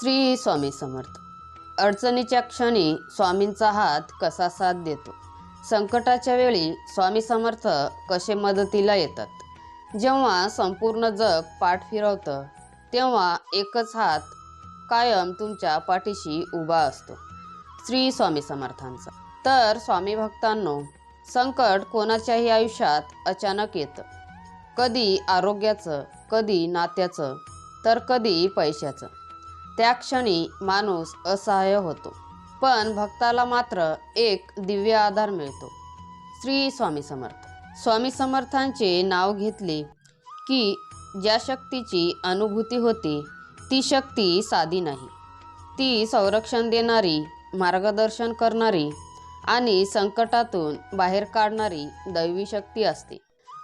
श्री स्वामी समर्थ. अडचणीच्या क्षणी स्वामींचा हात कसा साथ देतो? संकटाच्या वेळी स्वामी समर्थ कसे मदतीला येतात? जेव्हा संपूर्ण जग पाठ फिरवतं तेव्हा एकच हात कायम तुमच्या पाठीशी उभा असतो. श्री स्वामी समर्थांचा. तर स्वामी भक्तांनो संकट कोणाच्याही आयुष्यात अचानक येतं. कधी आरोग्याचं कधी नात्याचं तर कधी पैशाचं. त्या क्षणी माणूस असहाय्य होतो. पण भक्ताला मात्र एक दिव्य आधार मिळतो. श्री स्वामी समर्थ. स्वामी समर्थांचे नाव घेतले की ज्या शक्तीची अनुभूती होते ती शक्ती साधी नाही. ती संरक्षण देणारी मार्गदर्शन करणारी आणि संकटातून बाहेर काढणारी दैवी शक्ती असते.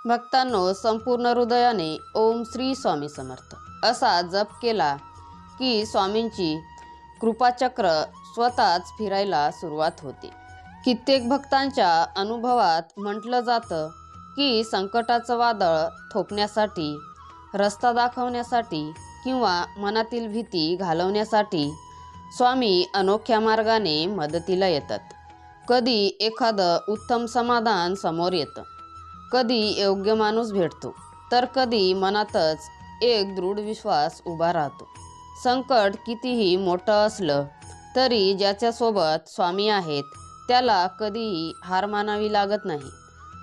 भक्तांनो संपूर्ण हृदयाने ओम श्री स्वामी समर्थ. असा जप केला की स्वामींची कृपाचक्र स्वतःच फिरायला सुरुवात होते. कित्येक भक्तांच्या अनुभवात म्हटलं जातं की संकटाचं वादळ थोपण्यासाठी रस्ता दाखवण्यासाठी किंवा मनातील भीती घालवण्यासाठी स्वामी अनोख्या मार्गाने मदतीला येतात. कधी एखादं उत्तम समाधान समोर येतं. कधी योग्य माणूस भेटतो. तर कधी मनातच एक दृढ विश्वास उभा राहतो. संकट कितीही मोठं असलं तरी ज्याच्यासोबत स्वामी आहेत त्याला कधीही हार मानावी लागत नाही.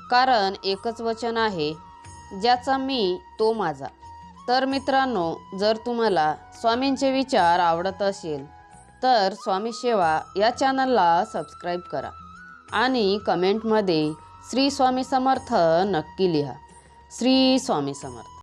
कारण एकच वचन आहे ज्याचा मी तो माझा. तर मित्रांनो जर तुम्हाला स्वामींचे विचार आवडत असेल तर स्वामी सेवा या चॅनलला सबस्क्राईब करा आणि कमेंटमध्ये श्री स्वामी समर्थ नक्की लिहा. श्री स्वामी समर्थ.